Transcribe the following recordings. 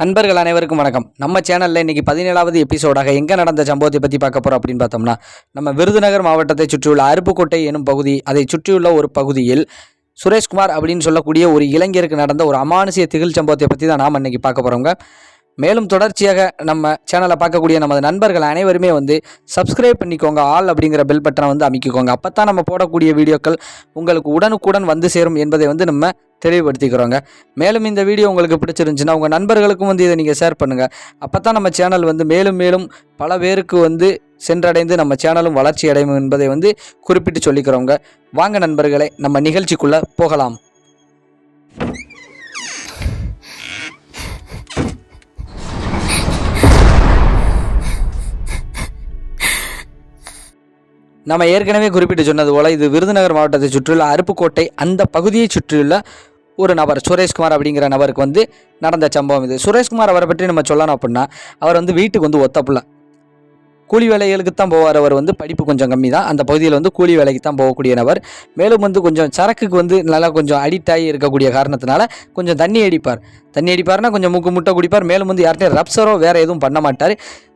நண்பர்கள் அனைவருக்கும் வணக்கம். நம்ம சேனலில் இன்றைக்கி பதினேழாவது எபிசோடாக எங்கே நடந்த சம்பவத்தை பற்றி பார்க்க போகிறோம் அப்படின்னு பார்த்தோம்னா நம்ம விருதுநகர் மாவட்டத்தை சுற்றியுள்ள அருப்புக்கோட்டை எனும் பகுதி அதை சுற்றியுள்ள ஒரு பகுதியில் சுரேஷ்குமார் அப்படின்னு சொல்லக்கூடிய ஒரு இளைஞருக்கு நடந்த ஒரு அமானுஷிய திகில் சம்பவத்தை பற்றி தான் நாம் இன்றைக்கி பார்க்க போகிறோங்க மேலும் தொடர்ச்சியாக நம்ம சேனலை பார்க்கக்கூடிய நமது நண்பர்கள் அனைவருமே வந்து சப்ஸ்கிரைப் பண்ணிக்கோங்க ஆல் அப்படிங்கிற பெல் பட்டனை வந்து அமைக்கிக்கோங்க. அப்போ தான் நம்ம போடக்கூடிய வீடியோக்கள் உங்களுக்கு உடனுக்குடன் வந்து சேரும் என்பதை வந்து நம்ம தெளிவுபடுத்திக்கிறோங்க. மேலும் இந்த வீடியோ உங்களுக்கு பிடிச்சிருந்துச்சுன்னா உங்கள் நண்பர்களுக்கும் வந்து இதை நீங்கள் ஷேர் பண்ணுங்கள் அப்போ தான் நம்ம சேனல் வந்து மேலும் மேலும் பல பேருக்கு வந்து சென்றடைந்து நம்ம சேனலும் வளர்ச்சி அடையும் என்பதை வந்து குறிப்பிட்டு சொல்லிக்கிறோங்க. வாங்க நண்பர்களை நம்ம நிகழ்ச்சிக்குள்ளே போகலாம். நம்ம ஏற்கனவே குறிப்பிட்டு சொன்னது போல் இது விருதுநகர் மாவட்டத்தை சுற்றியுள்ள அருப்புக்கோட்டை அந்த பகுதியை சுற்றியுள்ள ஒரு நபர் சுரேஷ்குமார் அப்படிங்கிற நபருக்கு வந்து நடந்த சம்பவம் இது. சுரேஷ்குமார் அவரை பற்றி நம்ம சொல்லணும் அப்படின்னா அவர் வந்து வீட்டுக்கு வந்து ஒத்த கூலி வேலைகளுக்கு தான் போவார். அவர் வந்து படிப்பு கொஞ்சம் கம்மி தான். அந்த பகுதியில் வந்து கூலி வேலைக்கு தான் போகக்கூடிய நபர். மேலும் வந்து கொஞ்சம் சரக்குக்கு வந்து நல்லா கொஞ்சம் அடிக்ட் ஆகி இருக்கக்கூடிய காரணத்தினால கொஞ்சம் தண்ணி அடிப்பார். தண்ணி அடிப்பார்னா கொஞ்சம் மூக்கு முட்டை குடிப்பார். மேலும் வந்து யார்கிட்டையும் ரப்சரோ வேறு எதுவும் பண்ண மாட்டார்.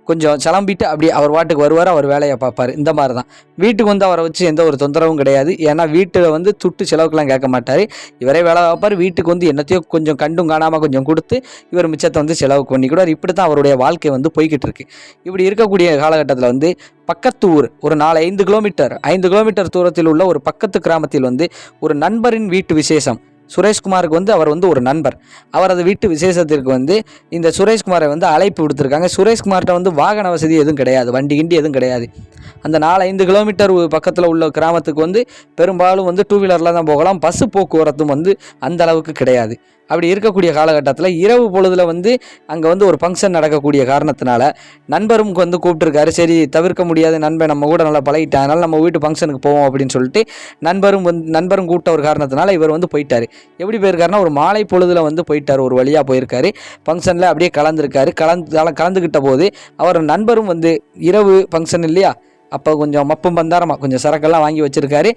கொஞ்சம் கிளம்பிட்டு அப்படி அவர் வாட்டுக்கு வருவார் அவர் வேலையை பார்ப்பார். இந்த மாதிரி தான் வீட்டுக்கு வந்து அவரை வச்சு எந்த ஒரு தொந்தரவும் கிடையாது. ஏன்னா வீட்டில் வந்து துட்டு செலவுக்கெல்லாம் கேட்க மாட்டார். இவரே வேலை பார்ப்பார். வீட்டுக்கு வந்து என்னத்தையோ கொஞ்சம் கண்டும் காணாமல் கொஞ்சம் கொடுத்து இவர் மிச்சத்தை வந்து செலவுக்கு பண்ணிக்கூடார் இப்படி தான் அவருடைய வாழ்க்கை வந்து போய்கிட்டு இருக்கு. இப்படி இருக்கக்கூடிய காலகட்டத்தில் வந்து பக்கத்து ஊர் ஒரு நாலு ஐந்து கிலோமீட்டர் ஐந்து கிலோமீட்டர் தூரத்தில் உள்ள ஒரு பக்கத்து கிராமத்தில் வந்து ஒரு நண்பரின் வீட்டு விசேஷம். சுரேஷ்குமாருக்கு வந்து அவர் வந்து ஒரு நண்பர். அவரது வீட்டு விசேஷத்திற்கு வந்து இந்த சுரேஷ்குமாரை வந்து அழைப்பு விடுத்திருக்காங்க. சுரேஷ்குமார்கிட்ட வந்து வாகன வசதி எதுவும் கிடையாது. வண்டி கிண்டி எதுவும் கிடையாது. அந்த நாலு ஐந்து கிலோமீட்டர் பக்கத்தில் உள்ள கிராமத்துக்கு வந்து பெரும்பாலும் வந்து டூ வீலரில் தான் போகலாம். பஸ்ஸு போக்குவரத்தும் வந்து அந்த அளவுக்கு கிடையாது. அப்படி இருக்கக்கூடிய காலகட்டத்தில் இரவு பொழுதில் வந்து அங்கே வந்து ஒரு ஃபங்க்ஷன் நடக்கக்கூடிய காரணத்தினால நண்பரும் வந்து கூப்பிட்டுருக்காரு. சரி தவிர்க்க முடியாத நண்பன் நம்ம கூட நல்லா பழகிட்டான். அதனால் நம்ம வீட்டு ஃபங்க்ஷனுக்கு போவோம் அப்படின்னு சொல்லிட்டு நண்பரும் வந்து நண்பரும் கூப்பிட்ட ஒரு காரணத்தினால இவர் வந்து போயிட்டார். எப்படி போயிருக்காருன்னா ஒரு மாலை பொழுதில் வந்து போயிட்டார். ஒரு வழியாக போயிருக்காரு. ஃபங்க்ஷனில் அப்படியே கலந்துருக்காரு. கலந்து கலந்துக்கிட்ட போது அவர் நண்பரும் வந்து இரவு ஃபங்க்ஷன் இல்லையா? அப்போ கொஞ்சம் மப்பும் பந்தாரமாக கொஞ்சம் சரக்கெல்லாம் வாங்கி வச்சிருக்காரு.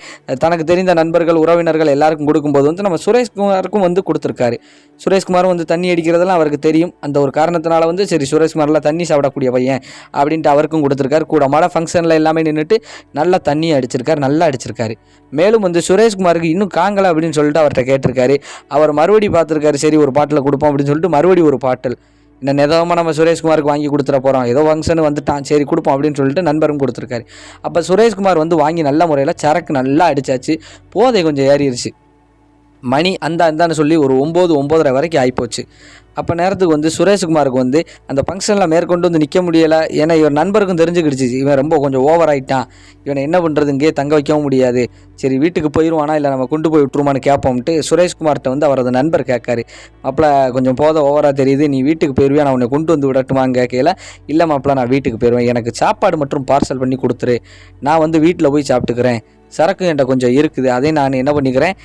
தனக்கு தெரிந்த நண்பர்கள் உறவினர்கள் எல்லாருக்கும் கொடுக்கும்போது வந்து நம்ம சுரேஷ்குமாருக்கும் வந்து கொடுத்துருக்காரு. சுரேஷ்குமாரும் வந்து தண்ணி அடிக்கிறதெல்லாம் அவருக்கு தெரியும். அந்த ஒரு காரணத்தினால வந்து சரி சுரேஷ்குமாரில் தண்ணி சாப்பிடக்கூடிய பையன் அப்படின்ட்டு அவருக்கும் கொடுத்துருக்காரு. கூட மழை ஃபங்க்ஷனில் எல்லாமே நின்றுட்டு நல்லா தண்ணி அடிச்சிருக்காரு நல்லா அடிச்சிருக்காரு. மேலும் வந்து சுரேஷ்குமாருக்கு இன்னும் காங்கலை அப்படின்னு சொல்லிட்டு அவர்கிட்ட கேட்டிருக்காரு. அவர் மறுபடி பார்த்துருக்காரு சரி ஒரு பாட்டில் கொடுப்போம் அப்படின்னு சொல்லிட்டு மறுபடி ஒரு பாட்டில் என்ன நிதவமாக நம்ம சுரேஷ்குமாருக்கு வாங்கி கொடுத்துட போகிறோம் ஏதோ ஃபங்க்ஷன் வந்துட்டான். சரி கொடுப்போம் அப்படின்னு சொல்லிட்டு நண்பரும் கொடுத்துருக்காரு. அப்போ சுரேஷ்குமார் வந்து வாங்கி நல்ல முறையில் சரக்கு நல்லா அடிச்சாச்சு. போதை கொஞ்சம் ஏறிடுச்சு மணி அந்த அந்தான்னு சொல்லி ஒரு ஒம்பது ஒம்போதரை வரைக்கும் ஆகிப்போச்சு அப்போ நேரத்துக்கு வந்து சுரேஷ்குமாருக்கு வந்து அந்த ஃபங்க்ஷனில் மேற்கொண்டு வந்து நிற்க முடியலை. ஏன்னா இவர் நண்பருக்கும் தெரிஞ்சுக்கிடுச்சு. இவன் ரொம்ப கொஞ்சம் ஓவர் ஆகிட்டான் இவனை என்ன பண்ணுறது இங்கேயே தங்க வைக்கவும் முடியாது. சரி வீட்டுக்கு போயிடுவானா இல்லை நம்ம கொண்டு போய் விட்டுருமான்னு கேட்போம்ட்டு சுரேஷ்குமார்கிட்ட வந்து அவரது நண்பர் கேட்காரு. மாப்பிள கொஞ்சம் போத ஓவராக தெரியுது. நீ வீட்டுக்கு போயிடுவியா நான் உன்னை கொண்டு வந்து விடட்டுமான்னு கேட்கல இல்லை மாப்பிள நான் வீட்டுக்கு போயிடுவேன் எனக்கு சாப்பாடு மட்டும் பார்சல் பண்ணி கொடுத்துரு. நான் வந்து வீட்டில் போய் சாப்பிட்டுக்கிறேன். சரக்கு என்கிட்ட கொஞ்சம் இருக்குது. அதே நான் என்ன பண்ணிக்கிறேன்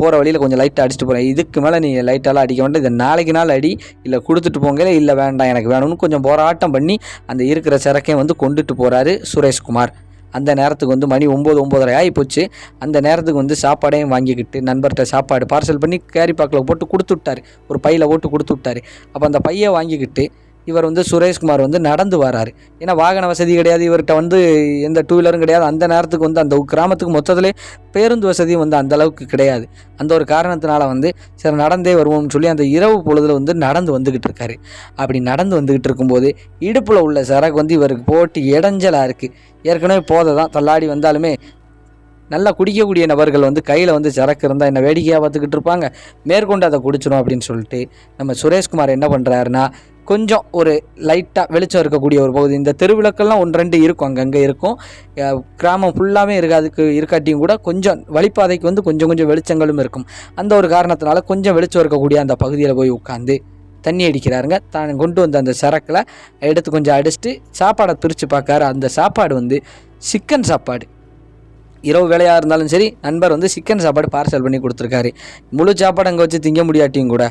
போகிற வழியில் கொஞ்சம் லைட்டாக அடிச்சுட்டு போகிறேன் இதுக்கு மேலே நீ லைட்டாலாம் அடிக்க வேண்டாம். இதை நாளைக்கு நாள் அடி இல்லை கொடுத்துட்டு போங்க இல்லை வேண்டாம் எனக்கு வேணும்னு கொஞ்சம் போராட்டம் பண்ணி அந்த இருக்கிற சரக்கையும் வந்து கொண்டுட்டு போகிறாரு சுரேஷ்குமார். அந்த நேரத்துக்கு வந்து மணி ஒம்பது ஒம்பதரை ஆகி போச்சு. அந்த நேரத்துக்கு வந்து சாப்பாடையும் வாங்கிக்கிட்டு நண்பர்கிட்ட சாப்பாடு பார்சல் பண்ணி கேரி பாக்கில் போட்டு கொடுத்து விட்டாரு. ஒரு பையில் போட்டு கொடுத்து விட்டார். அப்போ அந்த பையை வாங்கிக்கிட்டு இவர் வந்து சுரேஷ்குமார் வந்து நடந்து வராரு. ஏன்னா வாகன வசதி கிடையாது இவர்கிட்ட வந்து எந்த டூ வீலரும் கிடையாது. அந்த நேரத்துக்கு வந்து அந்த கிராமத்துக்கு மொத்தத்திலே பேருந்து வசதியும் வந்து அந்த அளவுக்கு கிடையாது. அந்த ஒரு காரணத்தினால வந்து சரி நடந்தே வருவோம்னு சொல்லி அந்த இரவு பொழுதுல வந்து நடந்து வந்துக்கிட்டு இருக்காரு. அப்படி நடந்து வந்துக்கிட்டு இருக்கும்போது இடுப்பில் உள்ள சரக்கு வந்து இவருக்கு போட்டு இடைஞ்சலாக இருக்குது ஏற்கனவே போதை தான் தள்ளாடி வந்தாலுமே நல்லா குடிக்கக்கூடிய நபர்கள் வந்து கையில் வந்து சரக்கு இருந்தால் என்ன வேடிக்கையாக பார்த்துக்கிட்டு இருப்பாங்க. மேற்கொண்டு அதை குடிச்சிடும் அப்படின்னு சொல்லிட்டு நம்ம சுரேஷ்குமார் என்ன பண்ணுறாருன்னா கொஞ்சம் ஒரு லைட்டாக வெளிச்சம் இருக்கக்கூடிய ஒரு பகுதி. இந்த தெருவிளக்கெல்லாம் ஒன்று ரெண்டு இருக்கும். அங்கங்கே இருக்கும். கிராமம் ஃபுல்லாகவே இருக்காதுக்கு இருக்காட்டியும் கூட கொஞ்சம் வழிப்பாதைக்கு வந்து கொஞ்சம் கொஞ்சம் வெளிச்சங்களும் இருக்கும். அந்த ஒரு காரணத்தினால கொஞ்சம் வெளிச்சம் இருக்கக்கூடிய அந்த பகுதியில் போய் உட்காந்து தண்ணி அடிக்கிறாருங்க. தான் கொண்டு வந்த அந்த சரக்கில் எடுத்து கொஞ்சம் அடிச்சுட்டு சாப்பாடை பிரித்து பார்க்காரு அந்த சாப்பாடு வந்து சிக்கன் சாப்பாடு. இரவு வேலையாக இருந்தாலும் சரி நண்பர் வந்து சிக்கன் சாப்பாடு பார்சல் பண்ணி கொடுத்துருக்காரு. முழு சாப்பாடு அங்கே வச்சு திங்க முடியாட்டியும் கூட.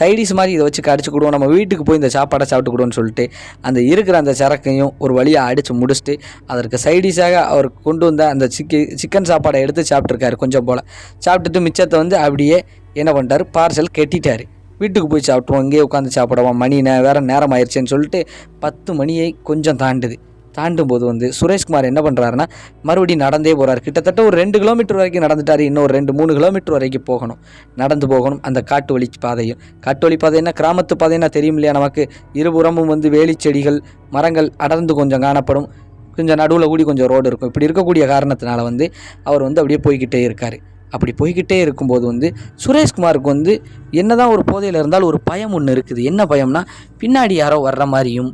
சைடிஸ் மாதிரி இதை வச்சு கடிச்சு கொடுவோம். நம்ம வீட்டுக்கு போய் இந்த சாப்பாடை சாப்பிட்டு சொல்லிட்டு அந்த இருக்கிற அந்த சரக்கையும் ஒரு வழியாக அடித்து முடிச்சுட்டு அதற்கு சைடிஷாக அவர் கொண்டு வந்த அந்த சிக்கி சிக்கன் சாப்பாடை எடுத்து சாப்பிட்ருக்காரு கொஞ்சம் போல். சாப்பிட்டுட்டு மிச்சத்தை வந்து அப்படியே என்ன பண்ணிட்டாரு? பார்சல் கெட்டிட்டார். வீட்டுக்கு போய் சாப்பிட்ருவோம் இங்கேயே உட்காந்து சாப்பிடுவோம் மணி நே வேறு நேரம் ஆயிடுச்சுன்னு சொல்லிட்டு பத்து மணியை கொஞ்சம் தாண்டுது. தாண்டும் போது வந்து சுரேஷ்குமார் என்ன பண்ணுறாருன்னா மறுபடியும் நடந்தே போகிறார் கிட்டத்தட்ட ஒரு ரெண்டு கிலோமீட்டர் வரைக்கும் நடந்துட்டார். இன்னும் ஒரு ரெண்டு மூணு கிலோமீட்டர் வரைக்கும் போகணும். நடந்து போகணும் அந்த காட்டு வழி பாதையும் காட்டு வழி பாதைன்னா கிராமத்து பாதைன்னா தெரியும் இல்லையா நமக்கு? இருபுறமும் வந்து வேலி செடிகள் மரங்கள் அடர்ந்து கொஞ்சம் காணப்படும். கொஞ்சம் நடுவில் கூடி கொஞ்சம் ரோடு இருக்கும். இப்படி இருக்கக்கூடிய காரணத்தினால வந்து அவர் வந்து அப்படியே போய்கிட்டே இருக்கார். அப்படி போய்கிட்டே இருக்கும்போது வந்து சுரேஷ்குமாருக்கு வந்து என்னதான் ஒரு போதையில் இருந்தாலும் ஒரு பயம் ஒன்று இருக்குது. என்ன பயம்னா பின்னாடி யாரோ வர்ற மாதிரியும்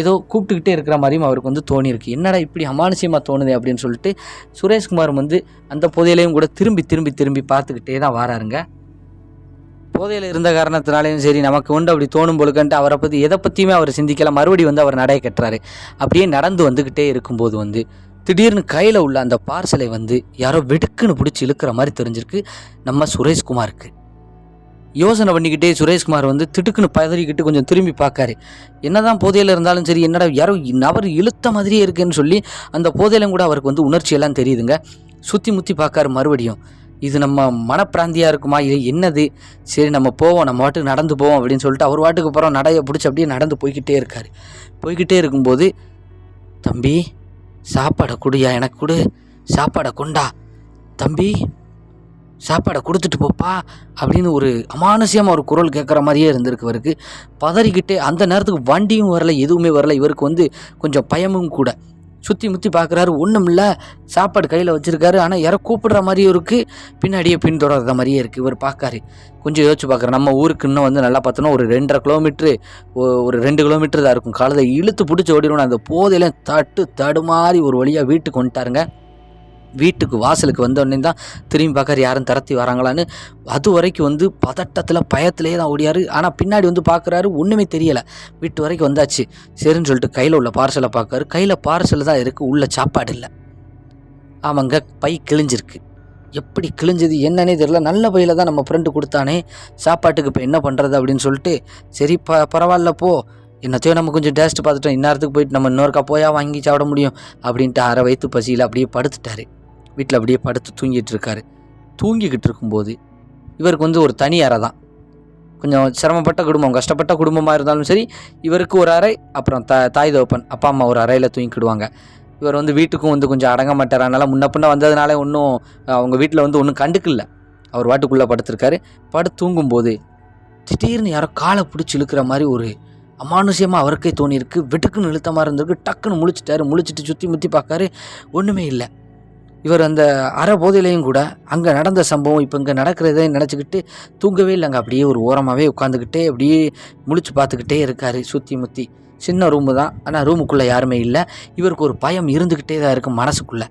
ஏதோ கூப்பிட்டுக்கிட்டே இருக்கிற மாதிரியும் அவருக்கு வந்து தோணியிருக்கு. என்னடா இப்படி அமானுஷ்யமாக தோணுது அப்படின்னு சொல்லிட்டு சுரேஷ்குமார் வந்து அந்த புதையிலையும் கூட திரும்பி திரும்பி திரும்பி பார்த்துக்கிட்டே தான் வராருங்க. போதையில் இருந்த காரணத்தினாலையும் சரி நமக்கு உண்டு அப்படி தோணும் பொழுதுன்ட்டு அவரை பற்றி எதை பற்றியுமே அவர் சிந்திக்கல. மறுபடியும் வந்து அவர் நடைய கட்டுறாரு. அப்படியே நடந்து வந்துக்கிட்டே இருக்கும்போது வந்து திடீர்னு கையில் உள்ள அந்த பார்சலை வந்து யாரோ வெடுக்குன்னு பிடிச்சி இழுக்கிற மாதிரி தெரிஞ்சிருக்கு நம்ம சுரேஷ்குமாருக்கு. யோசனை பண்ணிக்கிட்டே சுரேஷ்குமார் வந்து திடுக்குன்னு பதறிக்கிட்டு கொஞ்சம் திரும்பி பார்க்காரு. என்னதான் போதையில் இருந்தாலும் சரி என்னடா யாரோ நபர் இழுத்த மாதிரியே இருக்குன்னு சொல்லி அந்த போதையிலும் கூட அவருக்கு வந்து உணர்ச்சியெல்லாம் தெரியுதுங்க. சுற்றி முற்றி பார்க்காரு மறுபடியும். இது நம்ம மனப்பிராந்தியாக இருக்குமா? இது என்னது? சரி நம்ம போவோம் நம்ம வாட்டுக்கு நடந்து போவோம் அப்படின்னு சொல்லிட்டு அவர் வாட்டுக்கு அப்புறம் நடைய பிடிச்சி அப்படியே நடந்து போய்கிட்டே இருக்கார். போய்கிட்டே இருக்கும்போது தம்பி சாப்பாடை குடியா? எனக்கு கொடு. சாப்பாடை கொண்டா. தம்பி சாப்பாடை கொடுத்துட்டு போப்பா அப்படின்னு ஒரு அமானுஷியமாக ஒரு குரல் கேட்குற மாதிரியே இருந்திருக்கு இவருக்கு. பதறிக்கிட்டே அந்த நேரத்துக்கு வண்டியும் வரல எதுவுமே வரல. இவருக்கு வந்து கொஞ்சம் பயமும் கூட. சுற்றி முற்றி பார்க்குறாரு ஒன்றும் இல்லை. சாப்பாடு கையில் வச்சுருக்காரு. ஆனால் யாரோ கூப்பிடுற மாதிரியும் இருக்குது பின்னாடியே பின்தொடர்ற மாதிரியே இருக்குது இவர் பார்க்காரு கொஞ்சம் யோசிச்சு பார்க்குறேன் நம்ம ஊருக்கு இன்னும் வந்து நல்லா பார்த்தோன்னா ஒரு ரெண்டரை கிலோமீட்ரு ஒரு ரெண்டு கிலோமீட்டர் தான் இருக்கும். காலத்தை இழுத்து பிடிச்சி ஓடிடணும் அந்த போதையில தட்டு தடுமாறி ஒரு வழியாக வீட்டுக்கு வந்துட்டாருங்க. வீட்டுக்கு வாசலுக்கு வந்தோடனே தான் திரும்பி பார்க்கற யாரும் திரத்தி வராங்களான்னு. அது வரைக்கும் வந்து பதட்டத்தில் பயத்திலே தான் ஓடியாரு. ஆனால் பின்னாடி வந்து பார்க்குறாரு ஒன்றுமே தெரியலை. வீட்டு வரைக்கும் வந்தாச்சு. சரின்னு சொல்லிட்டு கையில் உள்ள பார்சலை பார்க்காரு. கையில் பார்சல் தான் இருக்குது உள்ள சாப்பாடு இல்லை. ஆமாங்க பை கிழிஞ்சிருக்கு. எப்படி கிழிஞ்சது என்னன்னே தெரியல. நல்ல பையில் தான் நம்ம ஃப்ரெண்டு கொடுத்தானே. சாப்பாட்டுக்கு இப்போ என்ன பண்ணுறது அப்படின்னு சொல்லிட்டு சரி ப பரவாயில்ல போ. என்னத்தையோ நம்ம கொஞ்சம் டேஸ்ட் பார்த்துட்டோம். இந்நேரத்துக்கு போயிட்டு நம்ம இன்னொருக்கா போயா வாங்கி சாப்பிட முடியும். அப்படின்ட்டு அரை வயிற்று பசியில் அப்படியே படுத்துட்டாரு. வீட்டில் அப்படியே படுத்து தூங்கிட்டு இருக்காரு. தூங்கிக்கிட்டு இருக்கும்போது இவருக்கு வந்து ஒரு தனி அறை தான். கொஞ்சம் சிரமப்பட்ட குடும்பம் கஷ்டப்பட்ட குடும்பமாக இருந்தாலும் சரி இவருக்கு ஒரு அறை அப்புறம் த தாய் தோப்பன் அப்பா அம்மா ஒரு அறையில் தூங்கிக்கிடுவாங்க. இவர் வந்து வீட்டுக்கும் வந்து கொஞ்சம் அடங்க மாட்டார் அதனால் முன்ன பின்ன வந்ததுனால ஒன்றும் அவங்க வீட்டில் வந்து ஒன்றும் கண்டுக்கல. அவர் வாட்டுக்குள்ளே படுத்திருக்காரு. படுத்து தூங்கும்போது திடீர்னு யாரோ காலை பிடிச்சி இழுக்கிற மாதிரி ஒரு அமானுஷ்யமாக அவருக்கே தோணியிருக்கு. வெட்டுக்குன்னு இழுத்தமாக இருந்திருக்கு. டக்குன்னு முழிச்சிட்டாரு. முழிச்சிட்டு சுற்றி முற்றி பார்க்காரு. ஒன்றுமே இல்லை. இவர் அந்த அறபோதையிலையும் போதையிலையும் கூட அங்கே நடந்த சம்பவம் இப்போ இங்கே நடக்கிறதே நினச்சிக்கிட்டு தூங்கவே இல்லைங்க. அப்படியே ஒரு ஓரமாகவே உட்காந்துக்கிட்டே அப்படியே முழிச்சு பார்த்துக்கிட்டே இருக்கார் சுற்றி முற்றி சின்ன ரூமு தான். ஆனால் ரூமுக்குள்ளே யாருமே இல்லை. இவருக்கு ஒரு பயம் இருந்துக்கிட்டே தான் இருக்கும் மனசுக்குள்ளே.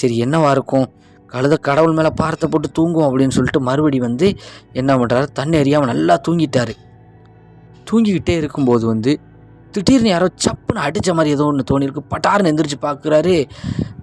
சரி என்னவாக இருக்கும்? கழுத கடவுள் மேலே பாரத்தை போட்டு தூங்கும் அப்படின்னு சொல்லிட்டு மறுபடி வந்து என்ன பண்ணுறாரு தண்ணி அறியாமல் நல்லா தூங்கிட்டாரு. தூங்கிக்கிட்டே இருக்கும்போது வந்து திடீர்னு யாரோ சப்புன்னு அடித்த மாதிரி ஏதோ ஒன்று தோணியிருக்கு. பட்டாருன்னு எந்திரிச்சு பார்க்குறாரு.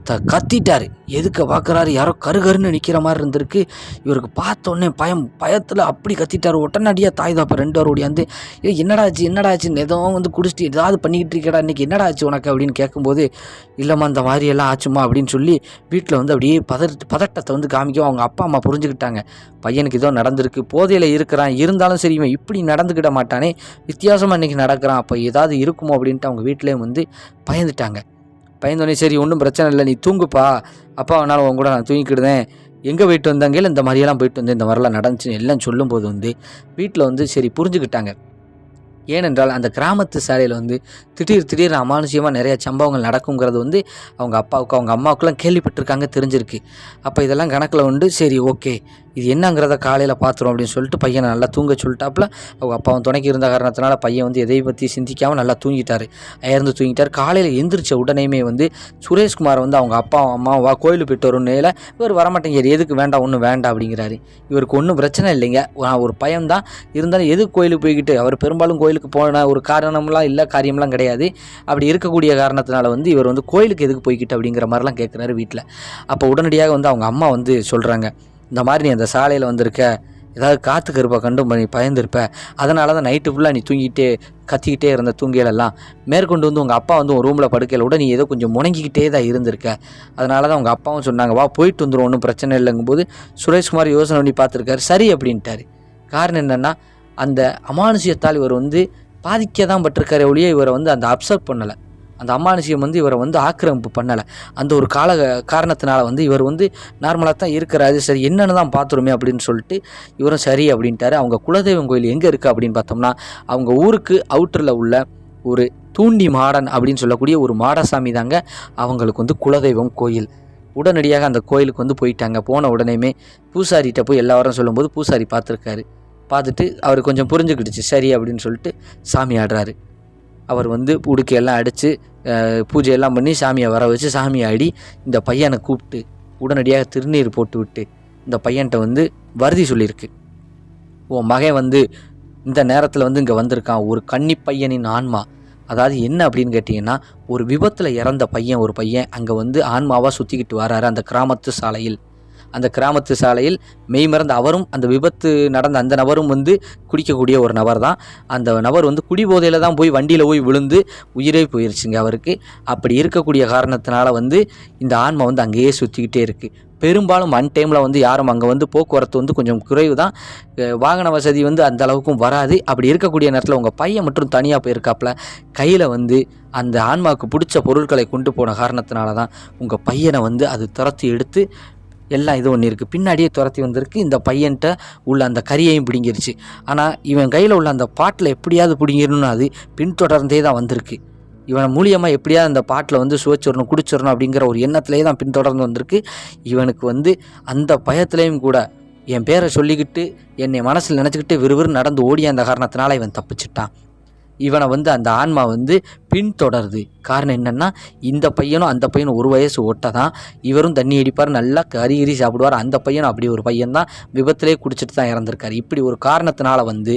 த கத்திட்டார். எதுக்க பார்க்குறாரு யாரோ கருகருன்னு நிற்கிற மாதிரி இருந்திருக்கு. இவருக்கு பார்த்தோன்னே பயம் பயத்தில் அப்படி கத்திட்டார். உடனடியாக தாய் தாப்பா ரெண்டு பேர் ஓடியாந்து ஏ என்னடா ஆச்சு? என்னடா ஆச்சு? ஏதோ வந்து குடிச்சிட்டு ஏதாவது பண்ணிக்கிட்டு இருக்கடா. இன்றைக்கி என்னடா ஆச்சு உனக்கு? அப்படின்னு கேட்கும்போது இல்லைம்மா இந்த மாதிரி எல்லாம் ஆச்சுமா அப்படின்னு சொல்லி வீட்டில் வந்து அப்படியே பதற பதட்டத்தை வந்து காமிக்கவும் அவங்க அப்பா அம்மா புரிஞ்சுக்கிட்டாங்க. பையனுக்கு ஏதோ நடந்திருக்கு. போதையில் இருக்கிறான். இருந்தாலும் சரி இவன் இப்படி நடந்துக்கிட மாட்டானே. வித்தியாசமாக இன்றைக்கி நடக்கிறான். அப்போ ஏதாவது இருக்குமோ? அப்படின்ட்டு அவங்க வீட்டிலேயும் வந்து பயந்துட்டாங்க. பயந்தோடனே சரி ஒன்றும் பிரச்சனை இல்லை நீ தூங்குப்பா. அப்பா வேணாலும் உன் கூட நான் தூங்கிக்கிடுதேன் எங்கே போயிட்டு வந்தாங்கல இந்த மாதிரியெல்லாம் போயிட்டு வந்து இந்த மாதிரிலாம் நடந்துச்சுன்னு எல்லாம் சொல்லும்போது வந்து வீட்டில் வந்து சரி புரிஞ்சுக்கிட்டாங்க. ஏனென்றால் அந்த கிராமத்து சாலையில் வந்து திடீர் திடீர்னு அமானுஷியமாக நிறைய சம்பவங்கள் நடக்குங்கிறது வந்து அவங்க அப்பாவுக்கு அவங்க அம்மாவுக்குலாம் கேள்விப்பட்டிருக்காங்க தெரிஞ்சிருக்கு. அப்போ இதெல்லாம் கணக்கில் உண்டு சரி ஓகே. இது என்னங்கிறத காலையில் பார்த்துரும் அப்படின்னு சொல்லிட்டு பையனை நல்லா தூங்க சொல்லிட்டாப்புல. அவங்க அப்பாவும் துணைக்கு இருந்த காரணத்தினால பையன் வந்து எதை பற்றி சிந்திக்காமல் நல்லா தூங்கிட்டார். அயர்ந்து தூங்கிட்டார். காலையில் எந்திரிச்ச உடனேயுமே வந்து சுரேஷ்குமார் வந்து அவங்க அப்பா அம்மா வா கோயிலுக்கு போயிட்டு வரும்னேல இவர் வரமாட்டேங்கிறார். எதுக்கு வேண்டாம் ஒன்றும் வேண்டாம் அப்படிங்கிறாரு. இவருக்கு ஒன்றும் பிரச்சனை இல்லைங்க. நான் ஒரு பயம்தான் இருந்தாலும் எதுக்கு கோயிலுக்கு போய்கிட்டு அவர் பெரும்பாலும் கோயிலுக்கு போன ஒரு காரணம்லாம் இல்லை காரியம்லாம் கிடையாது. அப்படி இருக்கக்கூடிய காரணத்தினால வந்து இவர் வந்து கோயிலுக்கு எதுக்கு போய்கிட்டு அப்படிங்கிற மாதிரிலாம் கேட்குறாரு வீட்டில் அப்போ உடனடியாக வந்து அவங்க அம்மா வந்து சொல்கிறாங்க இந்த மாதிரி நீ அந்த சாலையில் வந்திருக்க. ஏதாவது காற்று கருப்பை கண்டு நீ பயந்துருப்ப. அதனால தான் நைட்டு ஃபுல்லாக நீ தூங்கிட்டே கத்திக்கிட்டே இருந்த தூங்கியலெல்லாம் மேற்கொண்டு வந்து உங்கள் அப்பா வந்து உன் ரூமில் படுக்கையில் விட நீ ஏதோ கொஞ்சம் முணங்கிக்கிட்டே தான் இருந்திருக்க. அதனால தான் உங்கள் அப்பாவும் சொன்னாங்க வா போயிட்டு வந்துடும் ஒன்றும் பிரச்சனை இல்லைங்கும்போது சுரேஷ்குமார் யோசனை பண்ணி பார்த்துருக்காரு. சரி அப்படின்ட்டாரு. காரணம் என்னென்னா அந்த அமானுஷியத்தால் இவர் வந்து பாதிக்க தான் பட்டிருக்காரே ஒழிய இவரை வந்து அந்த அப்சர்வ் பண்ணலை. அந்த அமானுஷ்யம் வந்து இவரை வந்து ஆக்கிரமிப்பு பண்ணலை. அந்த ஒரு கால காரணத்தினால வந்து இவர் வந்து நார்மலாக தான் இருக்கிறாரு. சரி என்னென்னு தான் பார்த்துருமே அப்படின்னு சொல்லிட்டு இவரும் சரி அப்படின்ட்டாரு. அவங்க குலதெய்வம் கோயில் எங்கே இருக்குது அப்படின்னு பார்த்தோம்னா அவங்க ஊருக்கு அவுட்டரில் உள்ள ஒரு தூண்டி மாடன் அப்படின்னு சொல்லக்கூடிய ஒரு மாடசாமி தாங்க அவங்களுக்கு வந்து குலதெய்வம் கோயில். உடனடியாக அந்த கோயிலுக்கு வந்து போயிட்டாங்க. போன உடனேமே பூசாரிகிட்ட போய் எல்லாரும் சொல்லும்போது பூசாரி பார்த்துருக்காரு. பார்த்துட்டு அவர் கொஞ்சம் புரிஞ்சுக்கிடுச்சு. சரி அப்படின்னு சொல்லிட்டு சாமி ஆடுறாரு. அவர் வந்து உடுக்கையெல்லாம் அடித்து பூஜையெல்லாம் பண்ணி சாமியை வர வச்சு சாமியை ஆடி இந்த பையனை கூப்பிட்டு உடனடியாக திருநீர் போட்டு விட்டு இந்த பையன்கிட்ட வந்து வருதி சொல்லியிருக்கு. உன் மகன் வந்து இந்த நேரத்தில் வந்து இங்கே வந்திருக்கான். ஒரு கன்னி பையனின் ஆன்மா. அதாவது என்ன அப்படின்னு கேட்டிங்கன்னா ஒரு விபத்தில் இறந்த பையன் ஒரு பையன் அங்கே வந்து ஆன்மாவாக சுற்றிக்கிட்டு வராரு அந்த கிராமத்து சாலையில். அந்த கிராமத்து சாலையில் மெய்மறந்த அவரும் அந்த விபத்து நடந்த அந்த நபரும் வந்து குடிக்கக்கூடிய ஒரு நபர் தான் அந்த நபர் வந்து குடிபோதையில் தான் போய் வண்டியில் போய் விழுந்து உயிரே போயிருச்சுங்க அவருக்கு. அப்படி இருக்கக்கூடிய காரணத்தினால வந்து இந்த ஆன்மா வந்து அங்கேயே சுற்றிக்கிட்டே இருக்குது பெரும்பாலும் அன் டைமில் வந்து யாரும் அங்கே வந்து போக்குவரத்து வந்து கொஞ்சம் குறைவு தான் வாகன வசதி வந்து அந்த அளவுக்கும் வராது. அப்படி இருக்கக்கூடிய நேரத்தில் உங்கள் பையன் மட்டும் தனியாக போயிருக்காப்புல கையில் வந்து அந்த ஆன்மாவுக்கு பிடிச்ச பொருட்களை கொண்டு போன காரணத்தினால தான் உங்கள் பையனை வந்து அது துரத்தி எடுத்து எல்லாம் இது ஒன்று இருக்குது பின்னாடியே துரத்தி வந்திருக்கு. இந்த பையன்கிட்ட உள்ள அந்த கரியையும் பிடுங்கிருச்சு. ஆனால் இவன் கையில் உள்ள அந்த பாட்டில் எப்படியாவது பிடிங்கிடணும்னு அது பின்தொடர்ந்தே தான் வந்திருக்கு. இவன் மூலியமாக எப்படியாவது அந்த பாட்டில் வந்து சுவைச்சிடணும் குடிச்சிடணும் அப்படிங்கிற ஒரு எண்ணத்திலே தான் பின்தொடர்ந்து வந்திருக்கு. இவனுக்கு வந்து அந்த பயத்துலேயும் கூட என் பேரை சொல்லிக்கிட்டு என்னை மனசில் நினச்சிக்கிட்டு விறுவிறு நடந்து ஓடிய அந்த காரணத்தினால இவன் தப்பிச்சிட்டான். இவனை வந்து அந்த ஆன்மா வந்து பின்தொடருது. காரணம் என்னென்னா இந்த பையனும் அந்த பையனும் ஒரு வயசு ஒட்ட தான் இவரும் தண்ணி அடிப்பார் நல்லா கறி கறி சாப்பிடுவார். அந்த பையனும் அப்படி ஒரு பையன் தான் விபத்திலே குடிச்சிட்டு தான் இறந்துருக்காரு. இப்படி ஒரு காரணத்தினால வந்து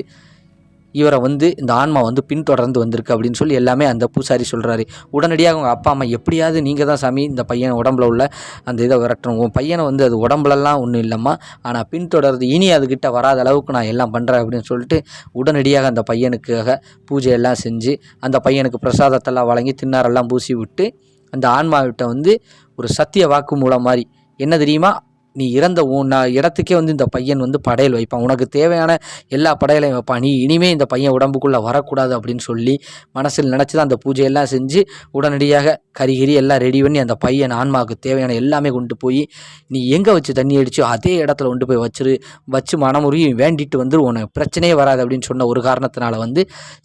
இவரை வந்து இந்த ஆன்மா வந்து பின்தொடர்ந்து வந்திருக்கு அப்படின்னு சொல்லி எல்லாமே அந்த பூசாரி சொல்கிறாரு உடனடியாக அவங்க அப்பா அம்மா எப்படியாவது நீங்கள் தான் சாமி இந்த பையன் உடம்புல உள்ள அந்த இதை விரட்டணும். உன் பையனை வந்து அது உடம்புலலாம் ஒன்றும் இல்லைம்மா. ஆனால் பின்தொடர்ந்து இனி அதுக்கிட்ட வராத அளவுக்கு நான் எல்லாம் பண்ணுறேன் அப்படின்னு சொல்லிட்டு உடனடியாக அந்த பையனுக்காக பூஜையெல்லாம் செஞ்சு அந்த பையனுக்கு பிரசாதத்தெல்லாம் வழங்கி தின்னாரெல்லாம் பூசி விட்டு அந்த ஆன்மாவிட்ட வந்து ஒரு சத்திய வாக்கு மூலம் மாதிரி என்ன தெரியுமா? நீ இறந்த உன் இடத்துக்கே வந்து இந்த பையன் வந்து படையல் வைப்பான். உனக்கு தேவையான எல்லா படையலையும் வைப்பான். நீ இனிமே இந்த பையன் உடம்புக்குள்ளே வரக்கூடாது அப்படின்னு சொல்லி மனசில் நினச்சி தான் அந்த பூஜையெல்லாம் செஞ்சு உடனடியாக கறிகிரி எல்லாம் ரெடி பண்ணி அந்த பையன் ஆன்மாவுக்கு தேவையான எல்லாமே கொண்டு போய் நீ எங்கே வச்சு தண்ணி அடிச்சோ அதே இடத்துல கொண்டு போய் வச்சிரு. வச்சு மனமுருகி வேண்டிட்டு வந்து உனக்கு பிரச்சனையே வராது அப்படின்னு சொன்ன ஒரு காரணத்தினால வந்து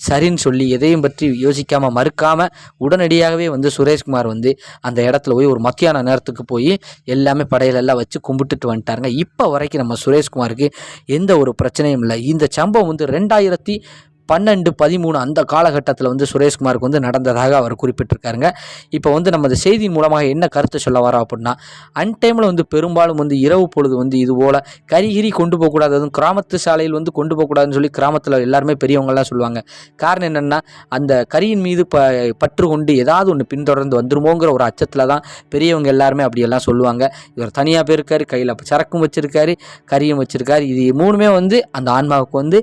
சரின்னு சொல்லி எதையும் பற்றி யோசிக்காமல் மறுக்காமல் உடனடியாகவே வந்து சுரேஷ்குமார் வந்து அந்த இடத்துல போய் ஒரு மத்தியான நேரத்துக்கு போய் எல்லாமே படையலெல்லாம் வச்சு கும்பிட்டுட்டு வந்துட்டாருங்க. இப்போ வரைக்கும் நம்ம சுரேஷ்குமாருக்கு எந்த ஒரு பிரச்சனையும் இல்லை. இந்த சம்பவம் வந்து ரெண்டாயிரத்தி பன்னெண்டு பதிமூணு அந்த காலகட்டத்தில் வந்து சுரேஷ்குமாருக்கு வந்து நடந்ததாக அவர் குறிப்பிட்டிருக்காருங்க. இப்போ வந்து நமது செய்தி மூலமாக என்ன கருத்து சொல்ல வரோம் அப்படின்னா அன்டைமில் வந்து பெரும்பாலும் வந்து இரவு பொழுது வந்து இது போல் கரிகிரி கொண்டு போகக்கூடாது. அதுவும் கிராமத்து சாலையில் வந்து கொண்டு போகக்கூடாதுன்னு சொல்லி கிராமத்தில் எல்லாருமே பெரியவங்களாம் சொல்லுவாங்க. காரணம் என்னென்னா அந்த கரியின் மீது ப பற்று கொண்டு ஏதாவது ஒன்று பின்தொடர்ந்து வந்துருமோங்கிற ஒரு அச்சத்தில் தான் பெரியவங்க எல்லாருமே அப்படியெல்லாம் சொல்லுவாங்க. இவர் தனியாக போயிருக்காரு கையில் சரக்கும் வச்சுருக்காரு கரியும் வச்சுருக்காரு. இது மூணுமே வந்து அந்த ஆன்மாவுக்கு வந்து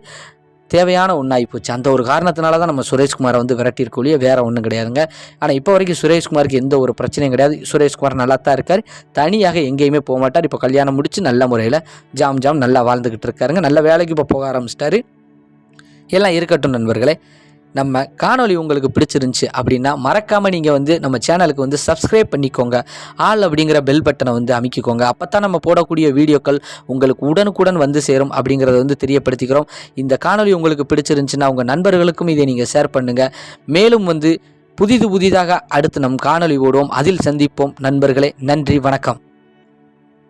தேவையான ஒன்றாகி போச்சு. அந்த ஒரு காரணத்தினால தான் நம்ம சுரேஷ்குமாரை வந்து விரட்டியிருக்க ஒழிய வேறு ஒன்றும் கிடையாதுங்க. ஆனால் இப்போ வரைக்கும் சுரேஷ்குமாருக்கு எந்த ஒரு பிரச்சனையும் கிடையாது. சுரேஷ்குமார் நல்லா தான் இருக்கார். தனியாக எங்கேயுமே போக மாட்டார். இப்போ கல்யாணம் முடித்து நல்ல முறையில் ஜாம் ஜாம் நல்லா வாழ்ந்துக்கிட்டு இருக்காருங்க. நல்ல வேலைக்கு இப்போ போக ஆரம்பிச்சிட்டாரு. எல்லாம் இருக்கட்டும் நண்பர்களே. நம்ம காணொளி உங்களுக்கு பிடிச்சிருந்துச்சி அப்படின்னா மறக்காமல் நீங்கள் வந்து நம்ம சேனலுக்கு வந்து சப்ஸ்கிரைப் பண்ணிக்கோங்க. ஆல் அப்படிங்கிற பெல் பட்டனை வந்து அமைக்கிக்கோங்க. அப்போ தான் நம்ம போடக்கூடிய வீடியோக்கள் உங்களுக்கு உடனுக்குடன் வந்து சேரும் அப்படிங்கிறத வந்து தெரியப்படுத்திக்கிறோம். இந்த காணொளி உங்களுக்கு பிடிச்சிருந்துச்சுன்னா உங்கள் நண்பர்களுக்கும் இதை நீங்கள் ஷேர் பண்ணுங்கள் மேலும் வந்து புதிது புதிதாக அடுத்து நம் காணொளி ஓடுவோம். அதில் சந்திப்போம். நண்பர்களே நன்றி வணக்கம்.